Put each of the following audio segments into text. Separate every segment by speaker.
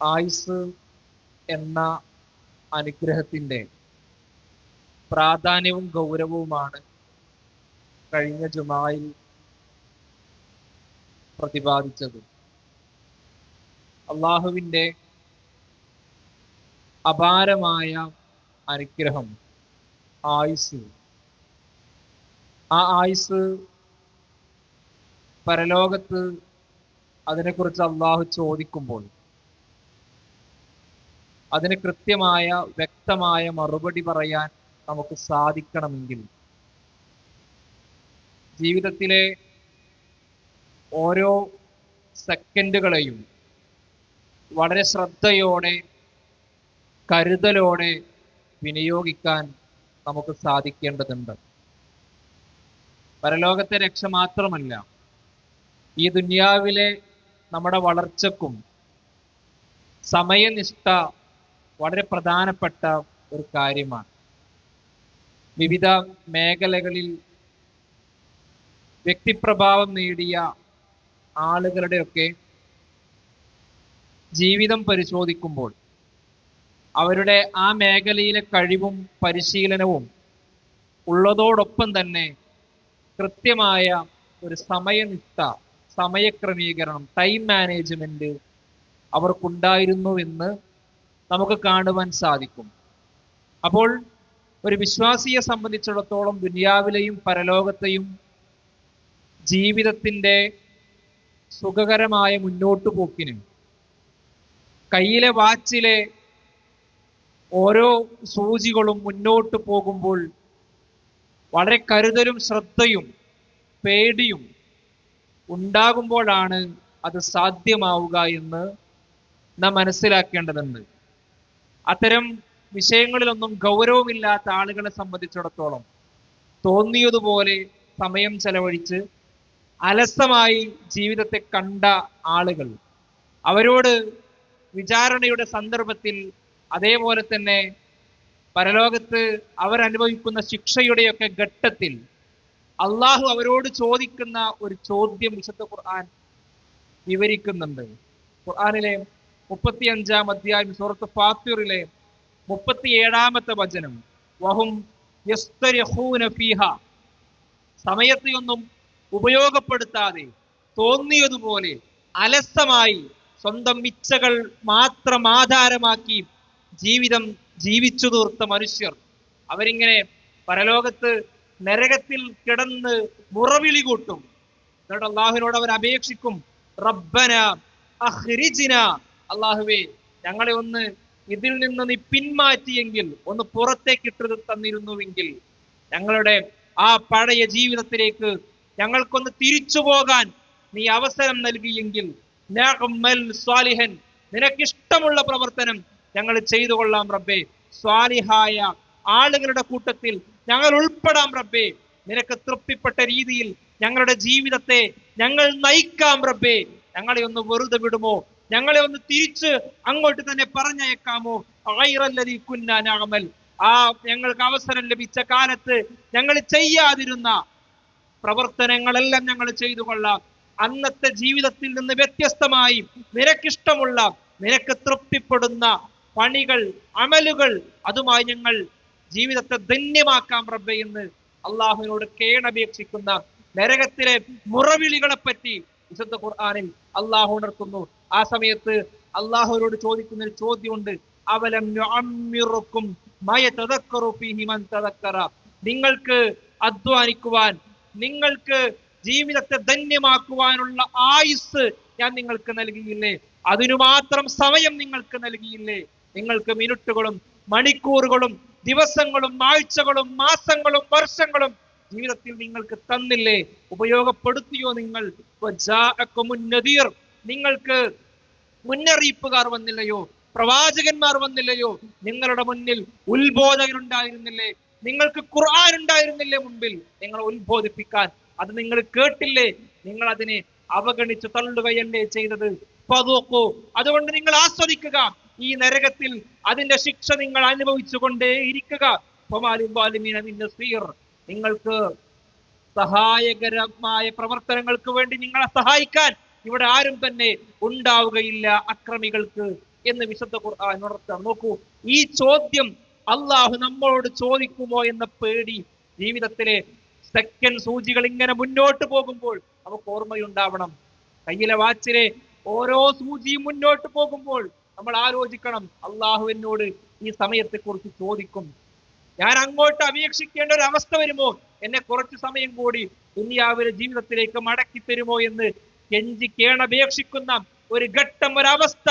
Speaker 1: ആയുസ് എന്ന അനുഗ്രഹത്തിന്റെ പ്രാധാന്യവും ഗൗരവവുമാണ് കഴിഞ്ഞ ജുമായിൽ പ്രതിപാദിച്ചത്. അള്ളാഹുവിന്റെ അപാരമായ അനുഗ്രഹം ആയുസ്. ആ ആയുസ് പരലോകത്ത് അതിനെക്കുറിച്ച് അള്ളാഹു ചോദിക്കുമ്പോൾ അതിന് കൃത്യമായ വ്യക്തമായ മറുപടി പറയാൻ നമുക്ക് സാധിക്കണമെങ്കിൽ ജീവിതത്തിലെ ഓരോ സെക്കൻഡുകളെയും വളരെ ശ്രദ്ധയോടെ കരുതലോടെ വിനിയോഗിക്കാൻ നമുക്ക് സാധിക്കേണ്ടതുണ്ട്. പരലോകത്തെ രക്ഷ മാത്രമല്ല ഈ ദുന്യാവിലെ നമ്മുടെ വളർച്ചക്കും സമയനിഷ്ഠ വളരെ പ്രധാനപ്പെട്ട ഒരു കാര്യമാണ്. വിവിധ മേഖലകളിൽ വ്യക്തിപ്രഭാവം നേടിയ ആളുകളുടെയൊക്കെ ജീവിതം പരിശോധിക്കുമ്പോൾ അവരുടെ ആ മേഖലയിലെ കഴിവും പരിശീലനവും ഉള്ളതോടൊപ്പം തന്നെ കൃത്യമായ ഒരു സമയനിഷ്ഠ സമയക്രമീകരണം ടൈം മാനേജ്മെന്റ് അവർക്കുണ്ടായിരുന്നു എന്ന് നമുക്ക് കാണുവാൻ സാധിക്കും. അപ്പോൾ ഒരു വിശ്വാസിയെ സംബന്ധിച്ചിടത്തോളം ദുനിയാവിലെയും പരലോകത്തെയും ജീവിതത്തിന്റെ സുഖകരമായ മുന്നോട്ടു പോക്കിന് കയ്യിലെ വാച്ചിലെ ഓരോ സൂചികളും മുന്നോട്ട് പോകുമ്പോൾ വളരെ കരുതലും ശ്രദ്ധയും പേടിയും ഉണ്ടാകുമ്പോഴാണ് അത് സാധ്യമാവുക എന്ന് നാം മനസ്സിലാക്കേണ്ടതുണ്ട്. അത്തരം വിഷയങ്ങളിലൊന്നും ഗൗരവമില്ലാത്ത ആളുകളെ സംബന്ധിച്ചിടത്തോളം തോന്നിയതുപോലെ സമയം ചെലവഴിച്ച് അലസമായി ജീവിതത്തെ കണ്ട ആളുകൾ അവരോട് വിചാരണയുടെ സന്ദർഭത്തിൽ അതേപോലെ തന്നെ പരലോകത്ത് അവരനുഭവിക്കുന്ന ശിക്ഷയുടെയൊക്കെ ഘട്ടത്തിൽ അള്ളാഹു അവരോട് ചോദിക്കുന്ന ഒരു ചോദ്യം വിശുദ്ധ ഖുർആൻ വിവരിക്കുന്നുണ്ട്. ഖുർആനിലെ മുപ്പത്തി അഞ്ചാം അധ്യായം സുഹൃത്ത് ഫാത്തിറിലെ മുപ്പത്തി ഏഴാമത്തെ വചനം. വഹും ഫീഹ. സമയത്തെയൊന്നും ഉപയോഗപ്പെടുത്താതെ തോന്നിയതുപോലെ അലസമായി സ്വന്തം ഇച്ഛകൾ മാത്രം ആധാരമാക്കി ജീവിതം ജീവിച്ചു തീർത്ത മനുഷ്യർ. അവരിങ്ങനെ പരലോകത്ത് നരകത്തിൽ കിടന്ന് മുറവിളി കൂട്ടും. എന്നിട്ട് അള്ളാഹുവിനോട് അവർ അപേക്ഷിക്കും റബ്ബന അള്ളാഹുവേ ഞങ്ങളെ ഒന്ന് ഇതിൽ നിന്ന് നീ പിന്മാറ്റിയെങ്കിൽ ഒന്ന് പുറത്തേക്ക് ഇട്ടത് തന്നിരുന്നുവെങ്കിൽ ഞങ്ങളുടെ ആ പഴയ ജീവിതത്തിലേക്ക് ഞങ്ങൾക്കൊന്ന് തിരിച്ചു പോകാൻ നീ അവസരം നൽകിയെങ്കിൽ സ്വാലിഹൻ നിനക്കിഷ്ടമുള്ള പ്രവർത്തനം ഞങ്ങൾ ചെയ്തു കൊള്ളാം റബ്ബേ. സ്വാലിഹായ ആളുകളുടെ കൂട്ടത്തിൽ ഞങ്ങൾ ഉൾപ്പെടാം റബ്ബേ. നിനക്ക് തൃപ്തിപ്പെട്ട രീതിയിൽ ഞങ്ങളുടെ ജീവിതത്തെ ഞങ്ങൾ നയിക്കാം റബ്ബേ. ഞങ്ങളെ ഒന്ന് വെറുതെ വിടുമോ? ഞങ്ങളെ ഒന്ന് തിരിച്ച് അങ്ങോട്ട് തന്നെ പറഞ്ഞയക്കാമോ? ആയിറല്ലതി കുന്നാനാമൽ ആ ഞങ്ങൾക്ക് അവസരം ലഭിച്ച കാലത്ത് ഞങ്ങൾ ചെയ്യാതിരുന്ന പ്രവർത്തനങ്ങളെല്ലാം ഞങ്ങൾ ചെയ്തു കൊള്ളാം. അന്നത്തെ ജീവിതത്തിൽ നിന്ന് വ്യത്യസ്തമായി നിനക്കിഷ്ടമുള്ള നിനക്ക് തൃപ്തിപ്പെടുന്ന പണികൾ അമലുകൾ അതുമായി ഞങ്ങൾ ജീവിതത്തെ ധന്യമാക്കാം റബ്ബെ എന്ന് അള്ളാഹുവിനോട് കേണപേക്ഷിക്കുന്ന നരകത്തിലെ മുറവിളികളെ പറ്റി വിശുദ്ധ ഖുർആാനിൽ അള്ളാഹു ഉണർത്തുന്നു. ആ സമയത്ത് അള്ളാഹുവിനോട് ചോദിക്കുന്ന ഒരു ചോദ്യമുണ്ട്. അവലം നിങ്ങൾക്ക് അധ്വാനിക്കുവാൻ നിങ്ങൾക്ക് ജീവിതത്തെ ധന്യമാക്കുവാനുള്ള ആയുസ് ഞാൻ നിങ്ങൾക്ക് നൽകിയില്ലേ? അതിനു മാത്രം സമയം നിങ്ങൾക്ക് നൽകിയില്ലേ? നിങ്ങൾക്ക് മിനിറ്റുകളും മണിക്കൂറുകളും ദിവസങ്ങളും ആഴ്ചകളും മാസങ്ങളും വർഷങ്ങളും ജീവിതത്തിൽ നിങ്ങൾക്ക് തന്നില്ലേ? ഉപയോഗപ്പെടുത്തിയോ നിങ്ങൾ? നിങ്ങൾക്ക് മുന്നറിയിപ്പുകാർ വന്നില്ലയോ? പ്രവാചകന്മാർ വന്നില്ലയോ? നിങ്ങളുടെ മുന്നിൽ ഉത്ബോധകരുണ്ടായിരുന്നില്ലേ? നിങ്ങൾക്ക് ഖുർആൻ ഉണ്ടായിരുന്നില്ലേ മുൻപിൽ നിങ്ങളെ ഉത്ബോധിപ്പിക്കാൻ. അത് നിങ്ങൾ കേട്ടില്ലേ? നിങ്ങൾ അതിനെ അവഗണിച്ചു തള്ളുകയല്ലേ ചെയ്തത്? പതോക്കോ അതുകൊണ്ട് നിങ്ങൾ ആസ്വദിക്കുക. ഈ നരകത്തിൽ അതിന്റെ ശിക്ഷ നിങ്ങൾ അനുഭവിച്ചു കൊണ്ടേ ഇരിക്കുക. നിങ്ങൾക്ക് സഹായകരമായ പ്രവർത്തനങ്ങൾക്ക് വേണ്ടി നിങ്ങളെ സഹായിക്കാൻ ഇവിടെ ആരും തന്നെ ഉണ്ടാവുകയില്ല അക്രമികൾക്ക് എന്ന് വിശുദ്ധ ഖുർആൻ ഉണർത്താം നോക്കൂ ഈ ചോദ്യം അള്ളാഹു നമ്മളോട് ചോദിക്കുമോ എന്ന പേടി ജീവിതത്തിലെ സെക്കൻഡ് സൂചികൾ ഇങ്ങനെ മുന്നോട്ട് പോകുമ്പോൾ നമുക്ക് ഓർമ്മയുണ്ടാവണം. കയ്യിലെ വാച്ചിലെ ഓരോ സൂചിയും മുന്നോട്ട് പോകുമ്പോൾ നമ്മൾ ആലോചിക്കണം അള്ളാഹു എന്നോട് ഈ സമയത്തെ കുറിച്ച് ചോദിക്കും. ഞാൻ അങ്ങോട്ട് അപേക്ഷിക്കേണ്ട ഒരു അവസ്ഥ വരുമോ? എന്നെ കുറച്ച് സമയം കൂടി ദുനിയാവിലെ ജീവിതത്തിലേക്ക് മടക്കി തരുമോ എന്ന് കെഞ്ചി കേണപേക്ഷിക്കുന്ന ഒരു ഘട്ടം ഒരവസ്ഥ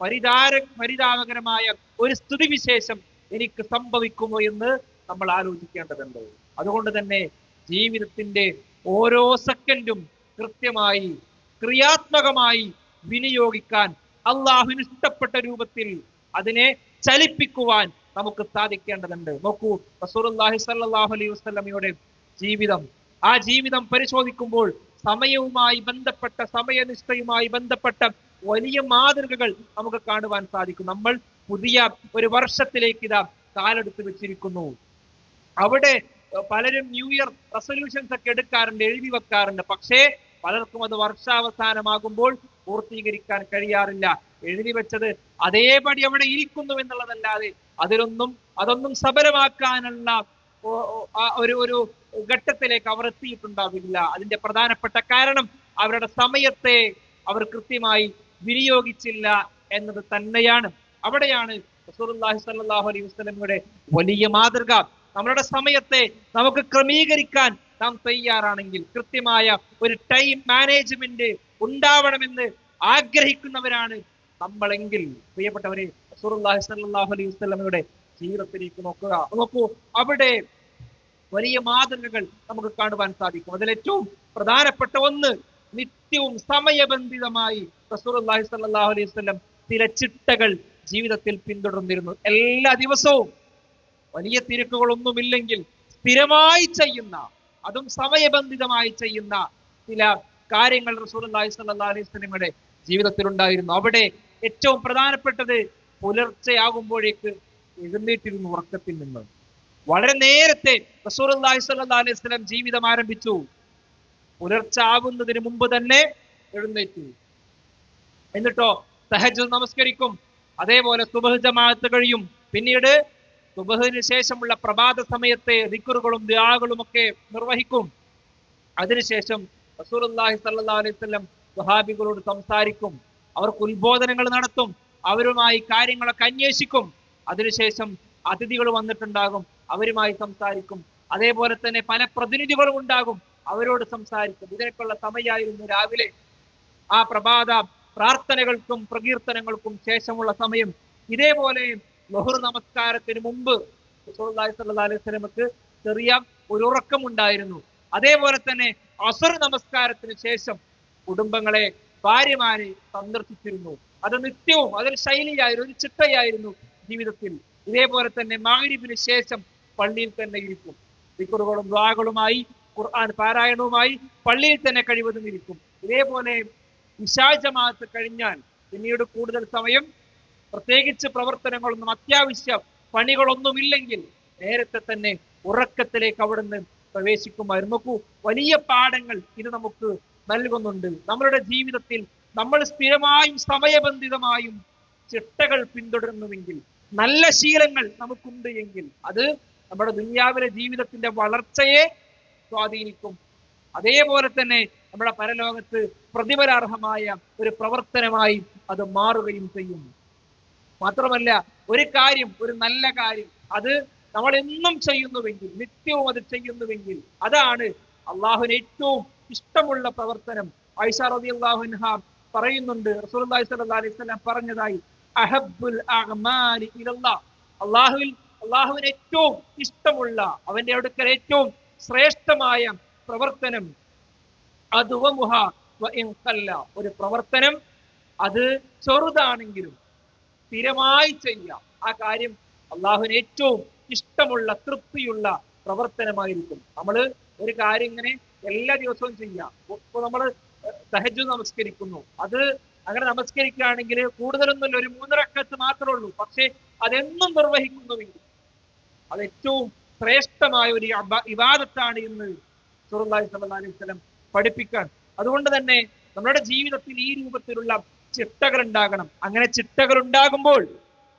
Speaker 1: പരിതാര പരിതാപകരമായ ഒരു സ്ഥിതിവിശേഷം എനിക്ക് സംഭവിക്കുമോ എന്ന് നമ്മൾ ആലോചിക്കേണ്ടതുണ്ട്. അതുകൊണ്ട് തന്നെ ജീവിതത്തിന്റെ ഓരോ സെക്കൻഡും കൃത്യമായി ക്രിയാത്മകമായി വിനിയോഗിക്കാൻ അള്ളാഹുവിന് ഇഷ്ടപ്പെട്ട രൂപത്തിൽ അതിനെ ചലിപ്പിക്കുവാൻ നമുക്ക് സാധിക്കേണ്ടതുണ്ട്. നോക്കൂ റസൂലുള്ളാഹി സ്വല്ലല്ലാഹു അലൈഹി വസല്ലമയുടെ ജീവിതം. ആ ജീവിതം പരിശോധിക്കുമ്പോൾ സമയവുമായി ബന്ധപ്പെട്ട സമയനിഷ്ഠയുമായി ബന്ധപ്പെട്ട വലിയ മാതൃകകൾ നമുക്ക് കാണുവാൻ സാധിക്കും. നമ്മൾ പുതിയ ഒരു വർഷത്തിലേക്ക് ഇതാ കാലെടുത്ത് വെച്ചിരിക്കുന്നു. അവിടെ പലരും ന്യൂ ഇയർ റെസൊല്യൂഷൻസ് ഒക്കെ എടുക്കാറുണ്ട് എഴുതി വെക്കാറുണ്ട്. പക്ഷേ പലർക്കും അത് വർഷാവസാനമാകുമ്പോൾ പൂർത്തീകരിക്കാൻ കഴിയാറില്ല. എഴുതി വെച്ചത് അതേപടി അവിടെ ഇരിക്കുന്നു എന്നുള്ളതല്ലാതെ അതിലൊന്നും അതൊന്നും സബലമാക്കാനുള്ള ഒരു ഒരു ഘട്ടത്തിലേക്ക് അവർ എത്തിയിട്ടുണ്ടാവില്ല. അതിന്റെ പ്രധാനപ്പെട്ട കാരണം അവരുടെ സമയത്തെ അവർ കൃത്യമായി വിനിയോഗിച്ചില്ല എന്നത് തന്നെയാണ്. അവിടെയാണ് അലൈഹി വസല്ലമയുടെ വലിയ മാതൃക. നമ്മളുടെ സമയത്തെ നമുക്ക് ക്രമീകരിക്കാൻ നാം തയ്യാറാണെങ്കിൽ കൃത്യമായ ഒരു ടൈം മാനേജ്മെന്റ് ഉണ്ടാവണമെന്ന് ആഗ്രഹിക്കുന്നവരാണ് നമ്മളെങ്കിൽ. പ്രിയപ്പെട്ടവരെ സ്വല്ലല്ലാഹു അലൈഹി വസല്ലമയുടെ ജീവിതത്തിലേക്ക് നോക്കുക. നോക്കൂ അവിടെ വലിയ മാതൃകകൾ നമുക്ക് കാണുവാൻ സാധിക്കും. അതിൽ ഏറ്റവും പ്രധാനപ്പെട്ട ഒന്ന് നിത്യവും സമയബന്ധിതമായി റസൂലുള്ളാഹി അലൈഹി വസല്ലം ചില ചിട്ടകൾ ജീവിതത്തിൽ പിന്തുടർന്നിരുന്നു. എല്ലാ ദിവസവും വലിയ തിരക്കുകളൊന്നുമില്ലെങ്കിൽ സ്ഥിരമായി ചെയ്യുന്ന അതും സമയബന്ധിതമായി ചെയ്യുന്ന ചില കാര്യങ്ങൾ റസൂലുള്ളാഹി സ്വല്ലല്ലാഹു അലൈഹി വസല്ലമയുടെ ജീവിതത്തിൽ ഉണ്ടായിരുന്നു. അവിടെ ഏറ്റവും പ്രധാനപ്പെട്ടത് പുലർച്ചെയാകുമ്പോഴേക്ക് എഴുന്നേറ്റിരുന്നു ഉറക്കത്തിൽ നിന്ന്. വളരെ നേരത്തെ സ്വല്ലല്ലാഹു അലൈഹി ജീവിതം ആരംഭിച്ചു. പുലർച്ചാവുന്നതിന് മുമ്പ് തന്നെ എഴുന്നേറ്റു. എന്നിട്ടോ സഹജ് നമസ്കരിക്കും. അതേപോലെ സുബഹ് ജമാഅത്ത് കഴിയും. പിന്നീട് സുബഹിന് ശേഷമുള്ള പ്രഭാത സമയത്തെ റിക്കറുകളും ദുആകളും ഒക്കെ നിർവഹിക്കും. അതിനുശേഷം റസൂലുള്ളാഹി സ്വല്ലല്ലാഹു അലൈഹി വസല്ലം സ്വഹാബികളോട് സംസാരിക്കും. അവർക്ക് ഉത്ബോധനങ്ങൾ നടത്തും. അവരുമായി കാര്യങ്ങളൊക്കെ അന്വേഷിക്കും. അതിനുശേഷം അതിഥികൾ വന്നിട്ടുണ്ടാകും. അവരുമായി സംസാരിക്കും. അതേപോലെ തന്നെ പല പ്രതിനിധികളും ഉണ്ടാകും. അവരോട് സംസാരിക്കും. ഇതിനൊക്കെയുള്ള സമയമായിരുന്നു രാവിലെ. ആ പ്രഭാത പ്രാർത്ഥനകൾക്കും പ്രകീർത്തനങ്ങൾക്കും ശേഷമുള്ള സമയം. ഇതേപോലെ ലഹുർ നമസ്കാരത്തിന് മുമ്പ് റസൂലുള്ളാഹി അലൈഹി വസല്ലമക്ക് ചെറിയ ഒരു ഉറക്കമുണ്ടായിരുന്നു. അതേപോലെ തന്നെ അസർ നമസ്കാരത്തിന് ശേഷം കുടുംബങ്ങളെ ഭാര്യമാരെ സന്ദർശിച്ചിരുന്നു. അത് നിത്യവും അതൊരു ശൈലിയായിരുന്നു ഒരു ചിട്ടയായിരുന്നു ജീവിതത്തിൽ. ഇതേപോലെ തന്നെ മാഗ്രിബിന് ശേഷം പള്ളിയിൽ തന്നെ ഇരിക്കും. ദിക്റുകളും ദ്വാകളുമായി ഖുർആൻ പാരായണവുമായി പള്ളിയിൽ തന്നെ കഴിവതും ഇരിക്കും. ഇതേപോലെ ഇശാ ജമാഅത്ത് കഴിഞ്ഞാൽ പിന്നീട് കൂടുതൽ സമയം പ്രത്യേകിച്ച് പ്രവർത്തനങ്ങളൊന്നും അത്യാവശ്യ പണികളൊന്നുമില്ലെങ്കിൽ നേരത്തെ തന്നെ ഉറക്കത്തിലേക്ക് അവിടുന്ന് പ്രവേശിക്കുമായിരുന്നു. നോക്കൂ വലിയ പാഠങ്ങൾ ഇത് നമുക്ക് നൽകുന്നുണ്ട്. നമ്മളുടെ ജീവിതത്തിൽ നമ്മൾ സ്ഥിരമായും സമയബന്ധിതമായും ചിട്ടകൾ പിന്തുടരുന്നുവെങ്കിൽ നല്ല ശീലങ്ങൾ നമുക്കുണ്ട് എങ്കിൽ അത് നമ്മുടെ ദുനിയാവിലെ ജീവിതത്തിന്റെ വളർച്ചയെ സ്വാധീനിക്കും. അതേപോലെ തന്നെ നമ്മുടെ പരലോകത്ത് പ്രതിഫലാർഹമായ ഒരു പ്രവർത്തനമായി അത് മാറുകയും ചെയ്യും. മാത്രമല്ല ഒരു കാര്യം ഒരു നല്ല കാര്യം അത് നമ്മൾ എന്നും ചെയ്യുന്നുവെങ്കിൽ നിത്യവും അത് ചെയ്യുന്നുവെങ്കിൽ അതാണ് അള്ളാഹുവിന് ഏറ്റവും ഇഷ്ടമുള്ള പ്രവർത്തനം. ഐഷ റതി അള്ളാഹുൻഹ പറയുന്നുണ്ട് റസൂലുള്ളാഹി സ്വല്ലല്ലാഹു അലൈഹി വസല്ലം പറഞ്ഞതായി അഅ്മാലി ഇലല്ലാഹ്. അള്ളാഹുവിൽ അള്ളാഹുവിന് ഏറ്റവും ഇഷ്ടമുള്ള അവന്റെ അടുക്കൽ ഏറ്റവും ശ്രേഷ്ഠമായ പ്രവർത്തനം അതുവമുഹ ഒരു പ്രവർത്തനം അത് ചെറുതാണെങ്കിലും സ്ഥിരമായി ചെയ്യാം ആ കാര്യം അള്ളാഹുവിന് ഏറ്റവും ഇഷ്ടമുള്ള തൃപ്തിയുള്ള പ്രവർത്തനമായിരിക്കും. നമ്മൾ ഒരു കാര്യം ഇങ്ങനെ എല്ലാ ദിവസവും ചെയ്യാം ഇപ്പൊ നമ്മൾ സഹജു നമസ്കരിക്കുന്നു. അത് അങ്ങനെ നമസ്കരിക്കുകയാണെങ്കിൽ കൂടുതലൊന്നുമില്ല. ഒരു മൂന്നിറക്കത്ത് മാത്രമേ ഉള്ളൂ. പക്ഷെ അതെന്നും നിർവഹിക്കുന്നുവെങ്കിൽ അത് ഏറ്റവും ശ്രേഷ്ഠമായ ഒരു ഇവാദത്താണ് ഇന്ന് സുറുല്ലാഹി സല്ലാ അലൈഹി വസല്ലം പഠിപ്പിക്കാൻ. അതുകൊണ്ട് തന്നെ നമ്മുടെ ജീവിതത്തിൽ ഈ രൂപത്തിലുള്ള ചിട്ടകൾ ഉണ്ടാകണം അങ്ങനെ ചിട്ടകൾ ഉണ്ടാകുമ്പോൾ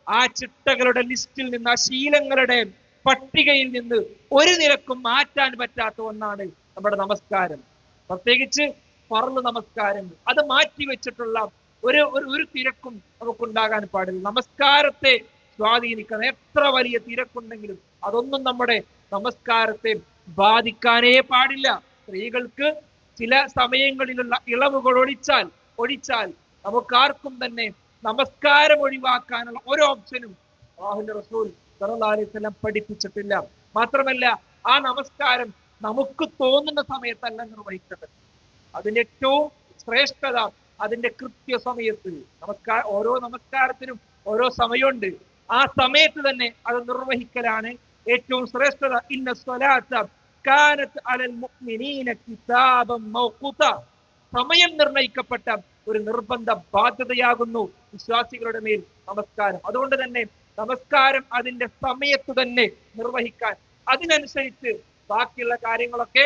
Speaker 1: ആ ചിട്ടകളുടെ ലിസ്റ്റിൽ നിന്ന് ആ ശീലങ്ങളുടെ പട്ടികയിൽ നിന്ന് ഒരു നിരക്കും മാറ്റാൻ പറ്റാത്ത ഒന്നാണ് നമ്മുടെ നമസ്കാരം. പ്രത്യേകിച്ച് പറന്ന് നമസ്കാരം അത് മാറ്റി വെച്ചിട്ടുള്ള ഒരു ഒരു തിരക്കും നമുക്കുണ്ടാകാൻ പാടില്ല. നമസ്കാരത്തെ സ്വാധീനിക്കുന്ന എത്ര വലിയ തിരക്കുണ്ടെങ്കിലും അതൊന്നും നമ്മുടെ നമസ്കാരത്തെ ബാധിക്കാനേ പാടില്ല. സ്ത്രീകൾക്ക് ചില സമയങ്ങളിലുള്ള ഇളവുകൾ ഒഴിച്ചാൽ ഒഴിച്ചാൽ നമുക്കാർക്കും തന്നെ നമസ്കാരം ഒഴിവാക്കാനുള്ള ഒരു ഓപ്ഷനും അള്ളാഹുവിന്റെ റസൂൽ അലൈഹി പഠിപ്പിച്ചിട്ടില്ല. മാത്രമല്ല ആ നമസ്കാരം നമുക്ക് തോന്നുന്ന സമയത്തല്ല നിർവഹിക്കേണ്ടത് അതിന്റെ ഏറ്റവും ശ്രേഷ്ഠത അതിന്റെ കൃത്യ സമയത്ത് നമസ്കാര ഓരോ നമസ്കാരത്തിനും ഓരോ സമയമുണ്ട്. ആ സമയത്ത് തന്നെ അത് നിർവഹിക്കലാണ് ഏറ്റവും ശ്രേഷ്ഠത. ഇന്ന കാനത്ത് അലൽ മുഅ്മിനീന കിതാബം സമയം നിർണയിക്കപ്പെട്ട ഒരു നിർബന്ധ ബാധ്യതയാകുന്നു വിശ്വാസികളുടെ മേൽ നമസ്കാരം. അതുകൊണ്ട് തന്നെ നമസ്കാരം അതിന്റെ സമയത്ത് തന്നെ നിർവഹിക്കാൻ. അതിനനുസരിച്ച് ബാക്കിയുള്ള കാര്യങ്ങളൊക്കെ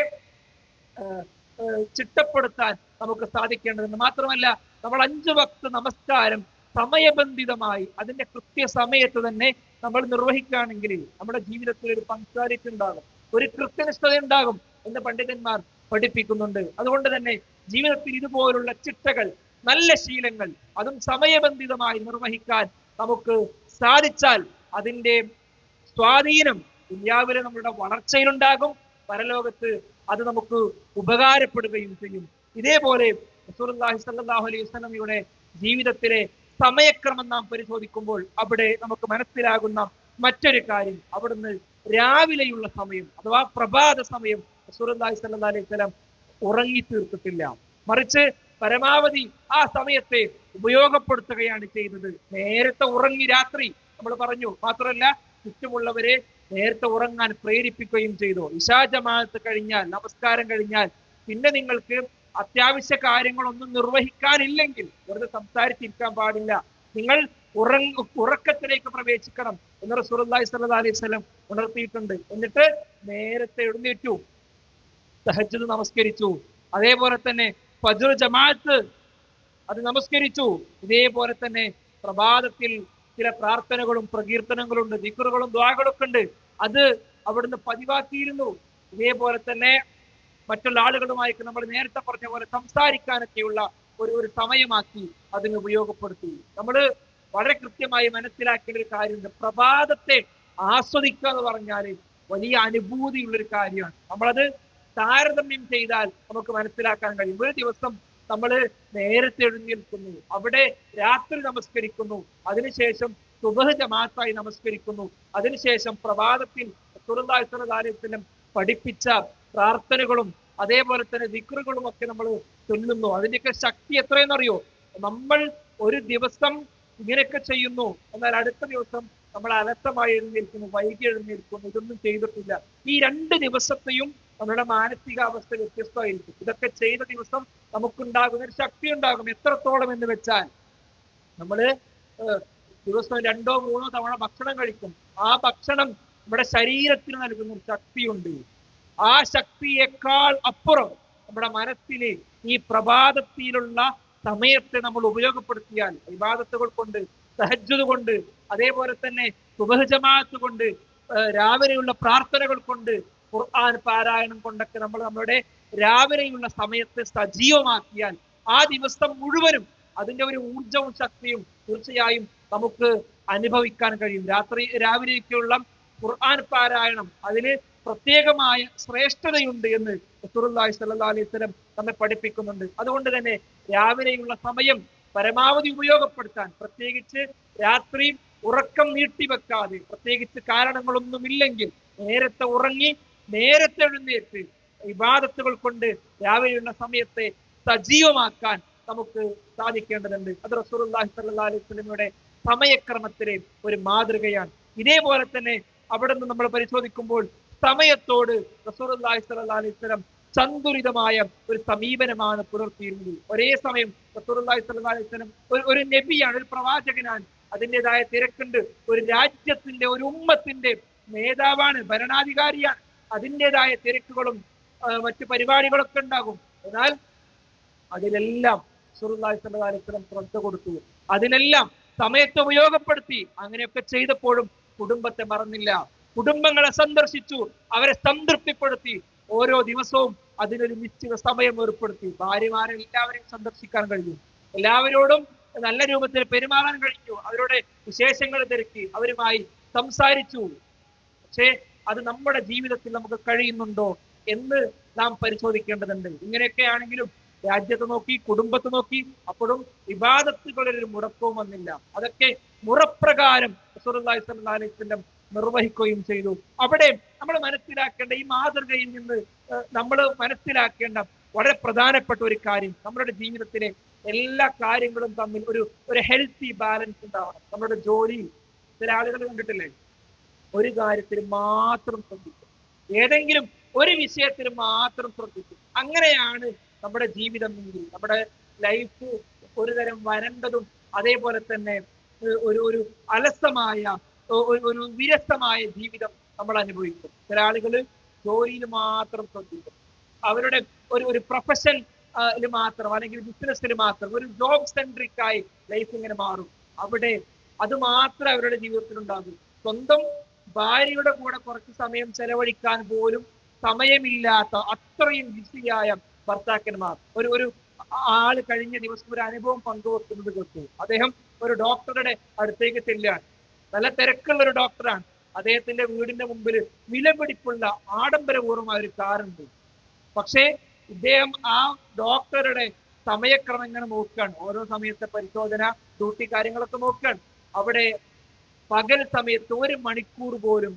Speaker 1: ചിട്ടപ്പെടുത്താൻ നമുക്ക് സാധിക്കേണ്ടതുണ്ട്. മാത്രമല്ല നമ്മൾ അഞ്ചു വക്ത് നമസ്കാരം സമയബന്ധിതമായി അതിന്റെ കൃത്യസമയത്ത് തന്നെ നമ്മൾ നിർവഹിക്കുകയാണെങ്കിൽ നമ്മുടെ ജീവിതത്തിൽ ഒരു പങ്കാളിറ്റി ഉണ്ടാകും. ഒരു കൃത്യനിഷ്ഠത ഉണ്ടാകും എന്ന് പണ്ഡിതന്മാർ പഠിപ്പിക്കുന്നുണ്ട്. അതുകൊണ്ട് തന്നെ ജീവിതത്തിൽ ഇതുപോലുള്ള ചിട്ടകൾ നല്ല ശീലങ്ങൾ അതും സമയബന്ധിതമായി നിർവഹിക്കാൻ നമുക്ക് സാധിച്ചാൽ അതിന്റെ സ്വാധീനം ദുനിയാവിലെ നമ്മുടെ വളർച്ചയിലുണ്ടാകും. പരലോകത്ത് അത് നമുക്ക് ഉപകാരപ്പെടുകയും ചെയ്യും. ഇതേപോലെ റസൂലുള്ളാഹി അലൈഹി വസല്ലമയുടെ ജീവിതത്തിലെ സമയക്രമം നാം പരിശോധിക്കുമ്പോൾ അവിടെ നമുക്ക് മനസ്സിലാകുന്ന മറ്റൊരു കാര്യം. അവിടുന്ന് രാവിലെയുള്ള സമയം അഥവാ പ്രഭാത സമയം റസൂലുള്ളാഹി സ്വല്ലല്ലാഹു അലൈഹി വസല്ലം ഉറങ്ങി തീർത്തിട്ടില്ല മറിച്ച് പരമാവധി ആ സമയത്തെ ഉപയോഗപ്പെടുത്തുകയാണ് ചെയ്തത് നേരത്തെ ഉറങ്ങി രാത്രി നമ്മൾ പറഞ്ഞു. മാത്രമല്ല ചുറ്റുമുള്ളവരെ നേരത്തെ ഉറങ്ങാൻ പ്രേരിപ്പിക്കുകയും ചെയ്തു. ഇഷാ ജമാഅത്ത് കഴിഞ്ഞാൽ നമസ്കാരം കഴിഞ്ഞാൽ പിന്നെ നിങ്ങൾക്ക് അത്യാവശ്യ കാര്യങ്ങളൊന്നും നിർവഹിക്കാനില്ലെങ്കിൽ വെറുതെ സംസാരിച്ചിരിക്കാൻ പാടില്ല. നിങ്ങൾ ഉറങ്ങ ഉറക്കത്തിലേക്ക് പ്രവേശിക്കണം എന്ന് റസൂലുള്ളാഹി സ്വല്ലല്ലാഹു അലൈഹി വസല്ലം ഉണർത്തിയിട്ടുണ്ട്. എന്നിട്ട് നേരത്തെ എഴുന്നേറ്റു. തഹജ്ജുദ് നമസ്കരിച്ചു. അതേപോലെ തന്നെ ഫജ്ർ ജമാഅത്ത് അത് നമസ്കരിച്ചു. ഇതേപോലെ തന്നെ പ്രഭാതത്തിൽ ചില പ്രാർത്ഥനകളും പ്രകീർത്തനങ്ങളും ഉണ്ട് ദിക്കറുകളും ദ്വാകളൊക്കെ ഉണ്ട്. അത് അവിടുന്ന് പതിവാക്കിയിരുന്നു. ഇതേപോലെ തന്നെ മറ്റുള്ള ആളുകളുമായിട്ട് നമ്മൾ നേരത്തെ പറഞ്ഞ പോലെ സംസാരിക്കാനൊക്കെയുള്ള ഒരു ഒരു സമയമാക്കി അതിന് ഉപയോഗപ്പെടുത്തി. നമ്മൾ വളരെ കൃത്യമായി മനസ്സിലാക്കേണ്ട ഒരു കാര്യമുണ്ട്. പ്രഭാതത്തെ ആസ്വദിക്കുക എന്ന് പറഞ്ഞാൽ വലിയ അനുഭൂതിയുള്ള ഒരു കാര്യമാണ്. നമ്മളത് താരതമ്യം ചെയ്താൽ നമുക്ക് മനസ്സിലാക്കാൻ കഴിയും. ഒരു ദിവസം നമ്മൾ നേരത്തെ എഴുന്നേൽക്കുന്നു. അവിടെ രാത്രി നമസ്കരിക്കുന്നു. അതിനുശേഷം സുബഹ ജമാഅത്തായി നമസ്കരിക്കുന്നു. അതിനുശേഷം പ്രഭാതത്തിൽ സ്വല്ലല്ലാഹു പഠിപ്പിച്ച പ്രാർത്ഥനകളും അതേപോലെ തന്നെ ദിക്റുകളും ഒക്കെ നമ്മൾ ചൊല്ലുന്നു. അതിന്റെയൊക്കെ ശക്തി എത്രയെന്നറിയോ നമ്മൾ ഒരു ദിവസം ഇങ്ങനെയൊക്കെ ചെയ്യുന്നു. എന്നാൽ അടുത്ത ദിവസം നമ്മൾ അലസമായി എഴുന്നേൽക്കുന്നു വൈകി എഴുന്നേൽക്കുന്നു. ഇതൊന്നും ചെയ്തിട്ടില്ല. ഈ രണ്ട് ദിവസത്തെയും നമ്മുടെ മാനസികാവസ്ഥ വ്യത്യസ്തമായിരിക്കും. ഇതൊക്കെ ചെയ്ത ദിവസം നമുക്കുണ്ടാകുന്ന ഒരു ശക്തി ഉണ്ടാകും. എത്രത്തോളം എന്ന് വെച്ചാൽ നമ്മൾ ദിവസം രണ്ടോ മൂന്നോ തവണ ഭക്ഷണം കഴിക്കും. ആ ഭക്ഷണം നമ്മുടെ ശരീരത്തിന് നൽകുന്ന ഒരു ശക്തിയുണ്ട്. ആ ശക്തിയേക്കാൾ അപ്പുറം നമ്മുടെ മനസ്സിലെ ഈ പ്രഭാതത്തിലുള്ള സമയത്തെ നമ്മൾ ഉപയോഗപ്പെടുത്തിയാൽ വിവാദത്തുകൾ കൊണ്ട് സഹജത കൊണ്ട് അതേപോലെ തന്നെ സുബഹജമാത്ത് കൊണ്ട് രാവിലെയുള്ള പ്രാർത്ഥനകൾ കൊണ്ട് ഖുർആൻ പാരായണം കൊണ്ടൊക്കെ നമ്മൾ നമ്മുടെ രാവിലെയുള്ള സമയത്തെ സജീവമാക്കിയാൽ ആ ദിവസം മുഴുവനും അതിന്റെ ഒരു ഊർജവും ശക്തിയും തീർച്ചയായും നമുക്ക് അനുഭവിക്കാൻ കഴിയും. രാത്രി രാവിലെയൊക്കെയുള്ള ഖുർആൻ പാരായണം അതിന് പ്രത്യേകമായ ശ്രേഷ്ഠതയുണ്ട് എന്ന് റസൂലുള്ളാഹി സ്വല്ലല്ലാഹു അലൈഹി സ്വലം നമ്മെ പഠിപ്പിക്കുന്നുണ്ട്. അതുകൊണ്ട് തന്നെ രാവിലെയുള്ള സമയം പരമാവധി ഉപയോഗപ്പെടുത്താൻ പ്രത്യേകിച്ച് രാത്രി ഉറക്കം നീട്ടിവെക്കാതെ പ്രത്യേകിച്ച് കാരണങ്ങളൊന്നുമില്ലെങ്കിൽ നേരത്തെ ഉറങ്ങി നേരത്തെ എഴുന്നേറ്റ് വിവാദത്തുകൾ കൊണ്ട് രാവിലെയുള്ള സമയത്തെ സജീവമാക്കാൻ നമുക്ക് സാധിക്കേണ്ടതുണ്ട്. അത് റസൂലുള്ളാഹി സ്വല്ലല്ലാഹു അലൈഹി വസല്ലമയുടെ സമയക്രമത്തിലെ ഒരു മാതൃകയാണ്. ഇതേപോലെ തന്നെ അവിടെ നിന്ന് നമ്മൾ പരിശോധിക്കുമ്പോൾ സമയത്തോട് വസല്ലം സന്തുലിതമായ ഒരു സമീപനമാണ് പുലർത്തിയിരുന്നത്. ഒരേ സമയം വസല്ലം ഒരു ഒരു നബിയാണ് ഒരു പ്രവാചകനാണ്. അതിന്റെതായ തിരക്കുണ്ട്. ഒരു രാജ്യത്തിന്റെ ഒരു ഉമ്മത്തിന്റെ നേതാവാണ് ഭരണാധികാരിയാണ്. അതിന്റെതായ തിരക്കുകളും മറ്റു പരിപാടികളൊക്കെ ഉണ്ടാകും. എന്നാൽ അതിലെല്ലാം സുറുല്ലാഹി ശ്രദ്ധ കൊടുത്തു. അതിനെല്ലാം സമയത്ത് ഉപയോഗപ്പെടുത്തി. അങ്ങനെയൊക്കെ ചെയ്തപ്പോഴും കുടുംബത്തെ മറന്നില്ല. കുടുംബങ്ങളെ സന്ദർശിച്ചു. അവരെ സംതൃപ്തിപ്പെടുത്തി. ഓരോ ദിവസവും അതിനൊരു നിശ്ചിത സമയം ഏർപ്പെടുത്തി. ഭാര്യമാരെ എല്ലാവരെയും സന്ദർശിക്കാൻ കഴിഞ്ഞു. എല്ലാവരോടും നല്ല രൂപത്തിൽ പെരുമാറാൻ കഴിഞ്ഞു. അവരുടെ വിശേഷങ്ങൾ തിരക്കി. അവരുമായി സംസാരിച്ചു. പക്ഷേ അത് നമ്മുടെ ജീവിതത്തിൽ നമുക്ക് കഴിയുന്നുണ്ടോ എന്ന് നാം പരിശോധിക്കേണ്ടതുണ്ട്. ഇങ്ങനെയൊക്കെ ആണെങ്കിലും രാജ്യത്തെ നോക്കി കുടുംബത്തെ നോക്കി അപ്പോഴും വിവാദത്തുകളിൽ ഒരു മുടക്കവും വന്നില്ല. അതൊക്കെ മുറപ്രകാരം അലൈഹി നിർവഹിക്കുകയും ചെയ്തു. അവിടെ നമ്മൾ മനസ്സിലാക്കേണ്ട ഈ മാതൃകയിൽ നിന്ന് നമ്മൾ മനസ്സിലാക്കേണ്ട വളരെ പ്രധാനപ്പെട്ട ഒരു കാര്യം നമ്മുടെ ജീവിതത്തിലെ എല്ലാ കാര്യങ്ങളും തമ്മിൽ ഒരു ഒരു ഹെൽത്തി ബാലൻസ് ഉണ്ടാവണം. നമ്മുടെ ജോലി ചില ആളുകൾ കണ്ടിട്ടില്ലേ? ഒരു കാര്യത്തിൽ മാത്രം ശ്രദ്ധിക്കും. ഏതെങ്കിലും ഒരു വിഷയത്തിൽ മാത്രം ശ്രദ്ധിക്കും. അങ്ങനെയാണ് നമ്മുടെ ജീവിതം എങ്കിൽ നമ്മുടെ ലൈഫ് ഒരുതരം വരണ്ടതും അതേപോലെ തന്നെ ഒരു ഒരു അലസമായ ഒരു വിരസമായ ജീവിതം നമ്മൾ അനുഭവിക്കും. ചില ആളുകൾ ജോലിയിൽ മാത്രം ശ്രദ്ധിക്കും. അവരുടെ ഒരു ഒരു പ്രൊഫഷൻ മാത്രം അല്ലെങ്കിൽ ബിസിനസ്സിൽ മാത്രം ഒരു ജോബ് സെൻട്രിക് ആയി ലൈഫ് ഇങ്ങനെ മാറും. അവിടെ അത് മാത്രമേ അവരുടെ ജീവിതത്തിൽ ഉണ്ടാകും. സ്വന്തം ഭാര്യയുടെ കൂടെ കുറച്ച് സമയം ചെലവഴിക്കാൻ പോലും സമയമില്ലാത്ത അത്രയും ബിസിയായ ഭർത്താക്കന്മാർ. ഒരു ഒരു ആൾ കഴിഞ്ഞ ദിവസം ഒരു അനുഭവം പങ്കുവെക്കുന്നത് കേട്ടു. അദ്ദേഹം ഒരു ഡോക്ടറുടെ അടുത്തേക്ക് ചെല്ലുകയാണ്. നല്ല തിരക്കുള്ള ഒരു ഡോക്ടറാണ്. അദ്ദേഹത്തിന്റെ വീടിന്റെ മുമ്പിൽ വിലപിടിപ്പുള്ള ആഡംബരപൂർവമായ ഒരു കാറുണ്ട്. പക്ഷേ ഇദ്ദേഹം ആ ഡോക്ടറുടെ സമയക്രമം ഇങ്ങനെ നോക്കുകയാണ്. ഓരോ സമയത്തെ പരിശോധന ഡ്യൂട്ടി കാര്യങ്ങളൊക്കെ നോക്കുകയാണ്. അവിടെ പകൽ സമയത്ത് ഒരു മണിക്കൂർ പോലും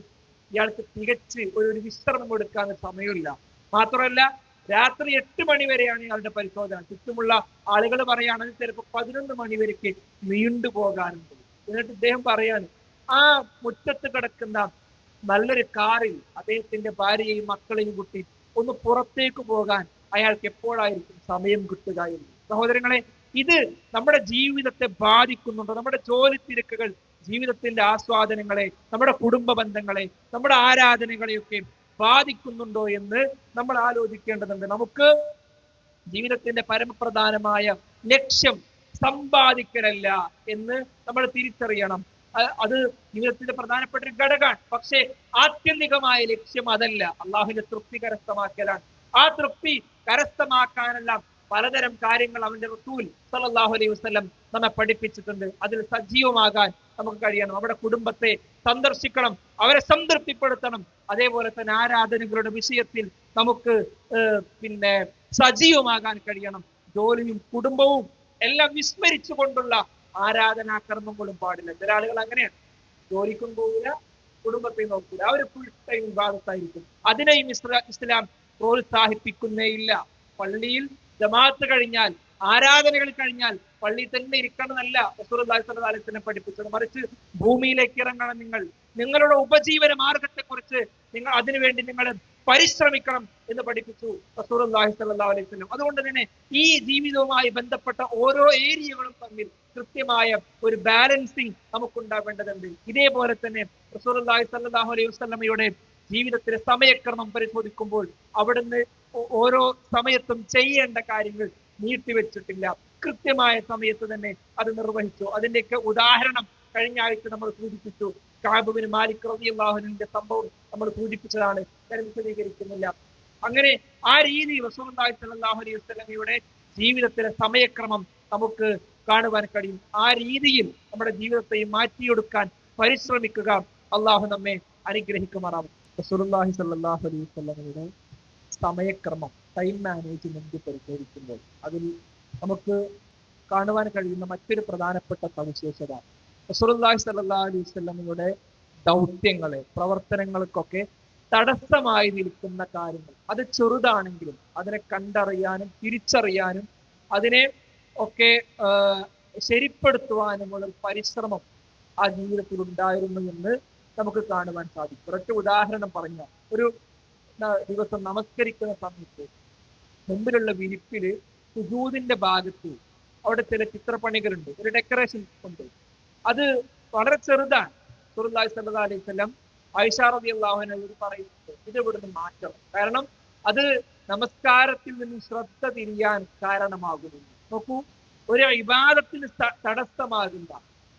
Speaker 1: ഇയാൾക്ക് തികച്ച് ഒരു ഒരു വിശ്രമം എടുക്കാൻ സമയമില്ല. മാത്രമല്ല രാത്രി എട്ട് മണി വരെയാണ് ഇയാളുടെ പരിശോധന. ചുറ്റുമുള്ള ആളുകൾ പറയുകയാണെങ്കിൽ ചിലപ്പോൾ പതിനൊന്ന് മണി വരെക്ക് നീണ്ടു പോകാനുണ്ട് എന്നിട്ട് ഇദ്ദേഹം പറയാണ് ആ മുറ്റത്ത് കിടക്കുന്ന നല്ലൊരു കാറിൽ അദ്ദേഹത്തിന്റെ ഭാര്യയും മക്കളെയും കുട്ടി ഒന്ന് പുറത്തേക്ക് പോകാൻ അയാൾക്ക് എപ്പോഴായിരിക്കും സമയം കിട്ടുക എന്ന്. സഹോദരങ്ങളെ ഇത് നമ്മുടെ ജീവിതത്തെ ബാധിക്കുന്നുണ്ട്. നമ്മുടെ ജോലി തിരക്കുകൾ ജീവിതത്തിന്റെ ആസ്വാദനങ്ങളെ നമ്മുടെ കുടുംബ ബന്ധങ്ങളെ നമ്മുടെ ആരാധനകളെയൊക്കെ ബാധിക്കുന്നുണ്ടോ എന്ന് നമ്മൾ ആലോചിക്കേണ്ടതുണ്ട്. നമുക്ക് ജീവിതത്തിന്റെ പരമപ്രധാനമായ ലക്ഷ്യം സമ്പാദിക്കലല്ല എന്ന് നമ്മൾ തിരിച്ചറിയണം. അത് ജീവിതത്തിന്റെ പ്രധാനപ്പെട്ട ഒരു ഘടകമാണ്. പക്ഷേ ആത്യന്തികമായ ലക്ഷ്യം അതല്ല. അള്ളാഹുവിന്റെ തൃപ്തി കരസ്ഥമാക്കലാണ് ആ തൃപ്തി കരസ്ഥമാക്കാനെല്ലാം പലതരം കാര്യങ്ങൾ അവന്റെ റസൂൽ സല്ലല്ലാഹു അലൈഹി വസല്ലം നമ്മെ പഠിപ്പിച്ചിട്ടുണ്ട്. അതിൽ സജീവമാകാൻ നമുക്ക് കഴിയണം. നമ്മുടെ കുടുംബത്തെ സന്ദർശിക്കണം. അവരെ സംതൃപ്തിപ്പെടുത്തണം. അതേപോലെ തന്നെ ആരാധനകളുടെ വിഷയത്തിൽ നമുക്ക് പിന്നെ സജീവമാകാൻ കഴിയണം. ജോലിയും കുടുംബവും എല്ലാം വിസ്മരിച്ചു കൊണ്ടുള്ള ആരാധനാകർമ്മങ്ങളും പാടില്ല. ചില ആളുകൾ അങ്ങനെയാണ്. ജോലിക്കും പോകില്ല കുടുംബത്തെ നോക്കില്ല അവർ ഫുൾ ടൈം വിവാദത്തായിരിക്കും. അതിനെയും ഇസ്ലാ- പ്രോത്സാഹിപ്പിക്കുന്നേയില്ല. പള്ളിയിൽ ജമാഅത്ത് കഴിഞ്ഞാൽ ആരാധനകൾ കഴിഞ്ഞാൽ പള്ളിയിൽ തന്നെ ഇരിക്കണമെന്നല്ല വസല്ലം പഠിപ്പിച്ചത്. മറിച്ച് ഭൂമിയിലേക്ക് ഇറങ്ങണം നിങ്ങൾ. നിങ്ങളുടെ ഉപജീവന മാർഗത്തെ കുറിച്ച് നിങ്ങൾ അതിനുവേണ്ടി നിങ്ങൾ പരിശ്രമിക്കണം എന്ന് പഠിപ്പിച്ചു സ്വല്ലല്ലാഹു അലൈഹി അതുകൊണ്ട് തന്നെ ഈ ജീവിതവുമായി ബന്ധപ്പെട്ട ഓരോ ഏരിയകളും തമ്മിൽ കൃത്യമായ ഒരു ബാലൻസിങ് നമുക്കുണ്ടാവേണ്ടതുണ്ട് ഇതേപോലെ തന്നെ അലൈഹി വസല്ലമയുടെ ജീവിതത്തിലെ സമയക്രമം പരിശോധിക്കുമ്പോൾ അവിടുന്ന് ഓരോ സമയത്തും ചെയ്യേണ്ട കാര്യങ്ങൾ നീട്ടിവെച്ചിട്ടില്ല. കൃത്യമായ സമയത്ത് തന്നെ അത് നിർവഹിച്ചു. അതിന്റെയൊക്കെ ഉദാഹരണം കഴിഞ്ഞ ആഴ്ച നമ്മൾ സൂചിപ്പിച്ചു. കാബുബിന് മാലിക് റളിയല്ലാഹുവിന്റെ സംഭവം നമ്മൾ സൂചിപ്പിച്ചതാണ് ഞാൻ വിശദീകരിക്കുന്നില്ല. അങ്ങനെ ആ രീതി റസൂലുള്ളാഹി സ്വല്ലല്ലാഹു അലൈഹി വസല്ലമയുടെ ജീവിതത്തിലെ സമയക്രമം നമുക്ക് കാണുവാൻ കഴിയും. ആ രീതിയിൽ നമ്മുടെ ജീവിതത്തെ മാറ്റിയെടുക്കാൻ പരിശ്രമിക്കുക അള്ളാഹു നമ്മെ അനുഗ്രഹിക്കുമാറാവും റസൂലുള്ളാഹി സല്ലല്ലാഹു അലൈഹി സമയക്രമം ടൈം മാനേജ്മെന്റ് പരിശോധിക്കുമ്പോൾ അതിൽ നമുക്ക് കാണുവാൻ കഴിയുന്ന മറ്റൊരു പ്രധാനപ്പെട്ട സവിശേഷത റസൂലുള്ളാഹി സ്വല്ലല്ലാഹു അലൈഹി വസല്ലമയുടെ ദൗത്യങ്ങളെ പ്രവർത്തനങ്ങൾക്കൊക്കെ തടസ്സമായി നിൽക്കുന്ന കാര്യങ്ങൾ. അത് ചെറുതാണെങ്കിലും അതിനെ കണ്ടറിയാനും തിരിച്ചറിയാനും അതിനെ ഒക്കെ ശരിപ്പെടുത്തുവാനുമുള്ള ഒരു പരിശ്രമം ആ ജീവിതത്തിൽ ഉണ്ടായിരുന്നു എന്ന് നമുക്ക് കാണുവാൻ സാധിക്കും. ഒരൊറ്റ ഉദാഹരണം പറഞ്ഞ ഒരു ദിവസം നമസ്കരിക്കുന്ന സമയത്ത് മുമ്പിലുള്ള വിരിപ്പിൽ സുജൂദിന്റെ ഭാഗത്ത് അവിടെ ചില ചിത്രപ്പണികളുണ്ട്. ഒരു ഡെക്കറേഷൻ ഉണ്ട്. അത് വളരെ ചെറുതാണ്. സുറുല്ലാഹി സല്ലാ അലൈഹി വസല്ലം ഐഷ റളിയല്ലാഹുവിനോട് പറയുന്നുണ്ട്. ഇത് ഇവിടുന്ന് മാറ്റണം. കാരണം അത് നമസ്കാരത്തിൽ നിന്ന് ശ്രദ്ധ തിരിയാൻ കാരണമാകുന്നു. നോക്കൂ ഒരു വിവാദത്തിന് തടസ്സമാകില്ല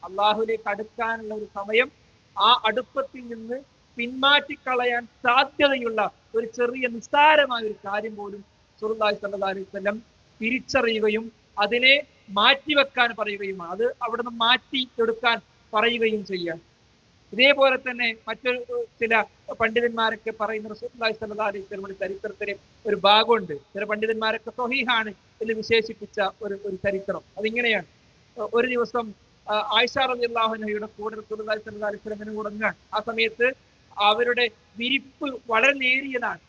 Speaker 1: അള്ളാഹുലേക്ക് അടുക്കാനുള്ള ഒരു സമയം ആ അടുപ്പത്തിൽ നിന്ന് പിന്മാറ്റിക്കളയാൻ സാധ്യതയുള്ള ഒരു ചെറിയ നിസ്സാരമായ ഒരു കാര്യം പോലും സുറുല്ലാഹി സല്ലാ അലൈഹി തിരിച്ചറിയുകയും അതിനെ മാറ്റിവെക്കാൻ പറയുകയും അത് അവിടുന്ന് മാറ്റി എടുക്കാൻ പറയുകയും ചെയ്യാം. ഇതേപോലെ തന്നെ മറ്റൊരു ചില പണ്ഡിതന്മാരൊക്കെ പറയുന്ന റസൂലുള്ളാഹി സ്വല്ലല്ലാഹു അലൈഹി വസല്ലമയുടെ ചരിത്രത്തിലെ ഒരു ഭാഗമുണ്ട്. ചില പണ്ഡിതന്മാരൊക്കെ സ്വഹീഹാണ് എന്ന് വിശേഷിപ്പിച്ച ഒരു ഒരു ചരിത്രം. അതിങ്ങനെയാണ്. ഒരു ദിവസം ആയിഷാ അൻഹയുടെ കൂടെ സ്വല്ലല്ലാഹു അലൈഹി വസല്ലമയുടെ കൂടെ ആ സമയത്ത് അവരുടെ വിരിപ്പ് വളരെ നേരിയതാണ്.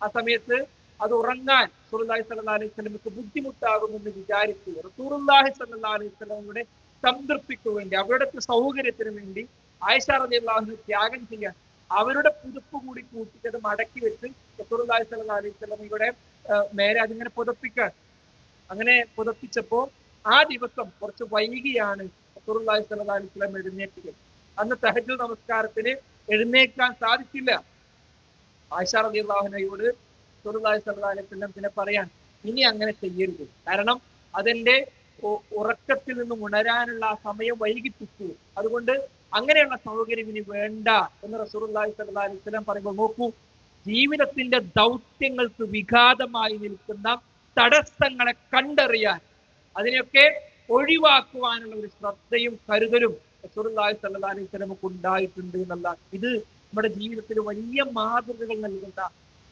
Speaker 1: ആ സമയത്ത് അത് ഉറങ്ങാൻ റസൂലുള്ളാഹി സ്വല്ലല്ലാഹു അലൈഹി വസല്ലമക്ക് ബുദ്ധിമുട്ടാകുമെന്ന് വിചാരിച്ചു റസൂലുള്ളാഹി സ്വല്ലല്ലാഹു അലൈഹി വസല്ലമയുടെ സംതൃപ്തിക്ക് വേണ്ടി അവരുടെ സൗകര്യത്തിന് വേണ്ടി ആയിഷ റളിയല്ലാഹു ത്യാഗം ചെയ്യാൻ അവരുടെ പുതുപ്പ് കൂടി കൂട്ടിയിട്ട് അത് മടക്കി വെച്ച് റസൂലുള്ളാഹി സ്വല്ലല്ലാഹു അലൈഹി വസല്ലമയുടെ നേരെ അതിങ്ങനെ പുതപ്പിക്കാൻ. അങ്ങനെ പുതപ്പിച്ചപ്പോ ആ ദിവസം കുറച്ച് വൈകിയാണ് റസൂലുള്ളാഹി സ്വല്ലല്ലാഹു അലൈഹി വസല്ലം എഴുന്നേറ്റത് അന്ന് തഹജ്ജുദ് നമസ്കാരത്തിന് എഴുന്നേക്കാൻ സാധിച്ചില്ല. ആയിഷ റളിയല്ലാഹുനയോട് റസൂലുള്ളാഹി സ്വല്ലല്ലാഹു അലൈഹി വസല്ലം പിന്നെ പറയാൻ ഇനി അങ്ങനെ ചെയ്യരുത്. കാരണം അതെന്റെ ഉറക്കത്തിൽ നിന്നും ഉണരാനുള്ള ആ സമയം വൈകിപ്പിച്ചു. അതുകൊണ്ട് അങ്ങനെയുള്ള സൗകര്യം ഇനി വേണ്ട എന്ന് റസൂലുള്ളാഹി സ്വല്ലല്ലാഹി അലൈഹി വസല്ലം പറയുമ്പോൾ നോക്കൂ ജീവിതത്തിന്റെ ദൗത്യങ്ങൾക്ക് വിഘാതമായി നിൽക്കുന്ന തടസ്സങ്ങളെ കണ്ടറിയാൻ അതിനെയൊക്കെ ഒഴിവാക്കുവാനുള്ള ഒരു ശ്രദ്ധയും കരുതലും റസൂലുള്ളാഹി സ്വല്ലല്ലാഹി അലൈഹി വസല്ലമക്ക് ഉണ്ടായിട്ടുണ്ട് എന്നുള്ള ഇത് നമ്മുടെ ജീവിതത്തിൽ വലിയ മാതൃകകൾ നൽകുന്ന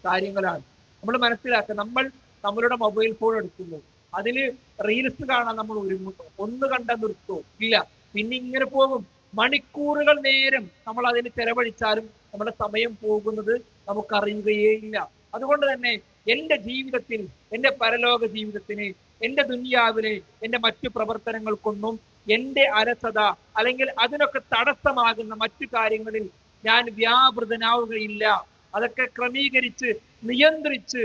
Speaker 1: കാര്യങ്ങളാണ്. നമ്മൾ മനസ്സിലാക്കുക നമ്മൾ നമ്മളുടെ മൊബൈൽ ഫോൺ എടുക്കുന്നു. അതിൽ റീൽസ് കാണാൻ നമ്മൾ ഒരുങ്ങുന്നു. ഒന്ന് കണ്ട നിർത്തോ? ഇല്ല. പിന്നെ ഇങ്ങനെ പോകും. മണിക്കൂറുകൾ നേരം നമ്മൾ അതിന് ചെലവഴിച്ചാലും നമ്മുടെ സമയം പോകുന്നത് നമുക്കറിയുകയേ ഇല്ല. അതുകൊണ്ട് തന്നെ എന്റെ ജീവിതത്തിൽ എന്റെ പരലോക ജീവിതത്തിന് എന്റെ ദുനിയാവിലെ എന്റെ മറ്റു പ്രവർത്തനങ്ങൾക്കൊന്നും എന്റെ അലസത അല്ലെങ്കിൽ അതിനൊക്കെ തടസ്സമാകുന്ന മറ്റു കാര്യങ്ങളിൽ ഞാൻ വ്യാപൃതനാവുകയില്ല. അതൊക്കെ ക്രമീകരിച്ച് നിയന്ത്രിച്ച്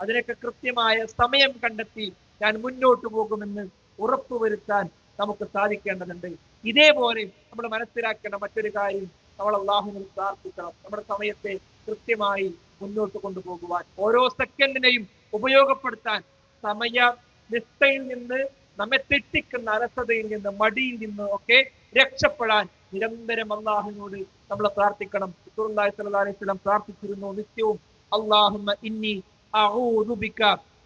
Speaker 1: അതിനൊക്കെ കൃത്യമായ സമയം കണ്ടെത്തി ഞാൻ മുന്നോട്ട് പോകുമെന്ന് ഉറപ്പുവരുത്താൻ നമുക്ക് സാധിക്കേണ്ടതുണ്ട്. ഇതേപോലെ നമ്മൾ മനസ്സിലാക്കേണ്ട മറ്റൊരു കാര്യം നമ്മൾ അള്ളാഹുവിൽ പ്രാർത്ഥിക്കണം. നമ്മുടെ സമയത്തെ കൃത്യമായി മുന്നോട്ട് കൊണ്ടുപോകുവാൻ ഓരോ സെക്കൻഡിനെയും ഉപയോഗപ്പെടുത്താൻ സമയ നിഷ്ഠയിൽ നിന്ന് നമ്മെ തെറ്റിക്കുന്ന അലസതയിൽ നിന്ന് മടിയിൽ നിന്ന് ഒക്കെ രക്ഷപ്പെടാൻ നിരന്തരം അള്ളാഹുവിനോട് നമ്മൾ പ്രാർത്ഥിക്കണം. റസൂലുള്ളാഹി സ്വല്ലല്ലാഹു അലൈഹി വസല്ലം പ്രാർത്ഥിച്ചിരുന്നു നിത്യവും അല്ലാഹുമ്മ ഇന്നി അഊദു ബിക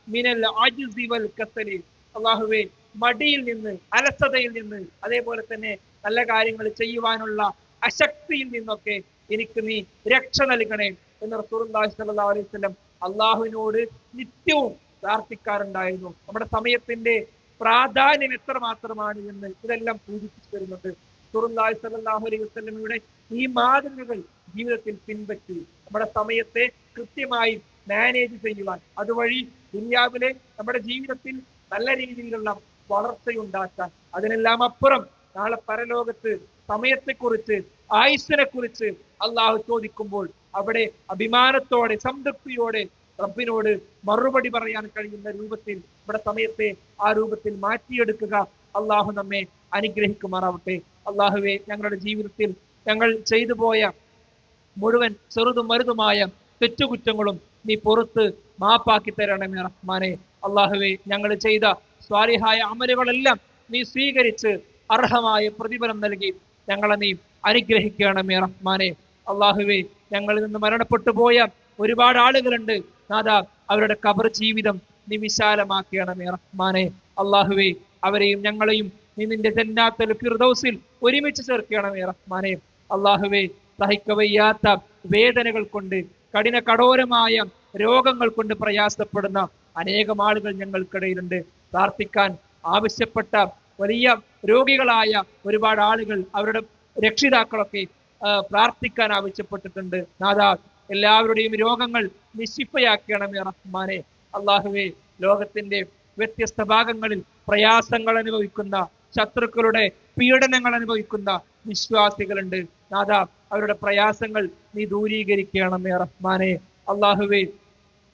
Speaker 1: മിനൽ അജ്സി വൽ കസലി. അള്ളാഹുവേ മടിയിൽ നിന്ന് അലസതയിൽ നിന്ന് അതേപോലെ തന്നെ നല്ല കാര്യങ്ങൾ ചെയ്യുവാനുള്ള അശക്തിയിൽ നിന്നൊക്കെ എനിക്ക് നീ രക്ഷ നൽകണേ എന്ന് റസൂലുള്ളാഹി സ്വല്ലല്ലാഹു അലൈഹി വസല്ലം അള്ളാഹുവിനോട് നിത്യവും പ്രാർത്ഥിക്കാറുണ്ടായിരുന്നു. നമ്മുടെ സമയത്തിന്റെ പ്രാധാന്യം എത്ര മാത്രമാണ് എന്ന് ഇതെല്ലാം സൂചിപ്പിച്ചു തരുന്നുണ്ട്. വസല്ലമയുടെ ഈ മാതൃകകൾ ജീവിതത്തിൽ പിൻപറ്റി നമ്മുടെ സമയത്തെ കൃത്യമായി മാനേജ് ചെയ്യുവാൻ അതുവഴി ദുനിയാവിലെ നമ്മുടെ ജീവിതത്തിൽ നല്ല രീതിയിലുള്ള വളർച്ചയുണ്ടാക്കാൻ അതിനെല്ലാം അപ്പുറം നാളെ പരലോകത്ത് സമയത്തെക്കുറിച്ച് ആയുസ്സിനെ കുറിച്ച് അള്ളാഹു ചോദിക്കുമ്പോൾ അവിടെ അഭിമാനത്തോടെ സംതൃപ്തിയോടെ റബ്ബിനോട് മറുപടി പറയാൻ കഴിയുന്ന രൂപത്തിൽ നമ്മുടെ സമയത്തെ ആ രൂപത്തിൽ മാറ്റിയെടുക്കുക അള്ളാഹു നമ്മെ അനുഗ്രഹിക്കുമാറാവട്ടെ. അള്ളാഹുവെ ഞങ്ങളുടെ ജീവിതത്തിൽ ഞങ്ങൾ ചെയ്തു പോയ മുഴുവൻ ചെറുതും വലുതുമായ തെറ്റുകുറ്റങ്ങളും നീ പുറത്ത് മാപ്പാക്കി തരണമേ റഹ്മാനെ. അള്ളാഹുവെ ഞങ്ങൾ ചെയ്ത സ്വാരിഹായ അമലുകളെല്ലാം നീ സ്വീകരിച്ച് അർഹമായ പ്രതിഫലം നൽകി ഞങ്ങളെ നീ അനുഗ്രഹിക്കണമേ റഹ്മാനെ. അള്ളാഹുവെ ഞങ്ങളിൽ നിന്ന് മരണപ്പെട്ടു പോയ ഒരുപാട് ആളുകളുണ്ട്. നാഥ അവരുടെ കബർ ജീവിതം നീ വിശാലമാക്കണമേ റഹ്മാനെ. അള്ളാഹുവെ അവരെയും ഞങ്ങളെയും നീ നിന്റെ ജന്നാത്തൽ ഫിർദൗസിൽ ഒരുമിച്ച് ചേർക്കണമേ റഹ്മാനെ. അള്ളാഹുവെ സഹിക്കവയ്യാത്ത വേദനകൾ കൊണ്ട് കഠിന കഠോരമായ രോഗങ്ങൾ കൊണ്ട് പ്രയാസപ്പെടുന്ന അനേകം ആളുകൾ ഞങ്ങൾക്കിടയിലുണ്ട്. പ്രാർത്ഥിക്കാൻ ആവശ്യപ്പെട്ട വലിയ രോഗികളായ ഒരുപാട് ആളുകൾ അവരുടെ രക്ഷിതാക്കളൊക്കെ പ്രാർത്ഥിക്കാൻ ആവശ്യപ്പെട്ടിട്ടുണ്ട്. നാദാ എല്ലാവരുടെയും രോഗങ്ങൾ നിശിപ്പയാക്കണമേ റഹ്മാനെ. അള്ളാഹുവെ ലോകത്തിന്റെ വ്യത്യസ്ത ഭാഗങ്ങളിൽ പ്രയാസങ്ങൾ അനുഭവിക്കുന്ന ശത്രുക്കളുടെ പീഡനങ്ങൾ അനുഭവിക്കുന്ന വിശ്വാസികളുണ്ട്. നാഥ അവരുടെ പ്രയാസങ്ങൾ നീ ദൂരീകരിക്കണമേ റഹ്മാനെ. അള്ളാഹുവേ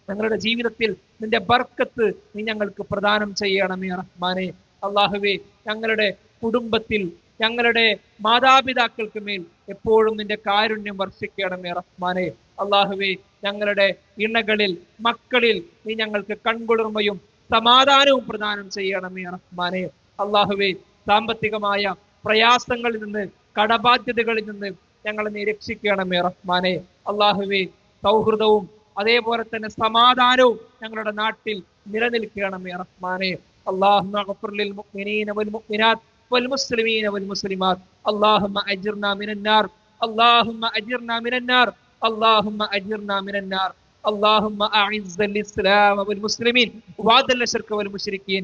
Speaker 1: ഞങ്ങളുടെ ജീവിതത്തിൽ നിന്റെ ബർക്കത്ത് നീ ഞങ്ങൾക്ക് പ്രദാനം ചെയ്യണമേ റഹ്മാനെ. അള്ളാഹുവേ ഞങ്ങളുടെ കുടുംബത്തിൽ ഞങ്ങളുടെ മാതാപിതാക്കൾക്ക് മേൽ എപ്പോഴും നിന്റെ കാരുണ്യം വർഷിക്കണമേ റഹ്മാനെ. അള്ളാഹുവേ ഞങ്ങളുടെ ഇണകളിൽ മക്കളിൽ നീ ഞങ്ങൾക്ക് കൺകുളിർമയും സമാധാനവും പ്രദാനം ചെയ്യണമേ റഹ്മാനെ. അള്ളാഹുവെ സാമ്പത്തികമായ പ്രയാസങ്ങളിൽ നിന്ന് കടബാധ്യതകളിൽ നിന്ന് ഞങ്ങളെ നീ രക്ഷിക്കണമേ റഹ്മാനെ അള്ളാഹുവെ സൗഹൃദവും അതേപോലെ തന്നെ സമാധാനവും ഞങ്ങളുടെ നാട്ടിൽ നിലനിൽക്കണമേ റഹ്മാനെ اللهم اغفر للمؤمنين والمؤمنات والمسلمين والمسلمات اللهم اجرنا من النار اللهم اجرنا من النار اللهم اجرنا من النار اللهم اعز الاسلام والمسلمين واذل الشرك والمشركين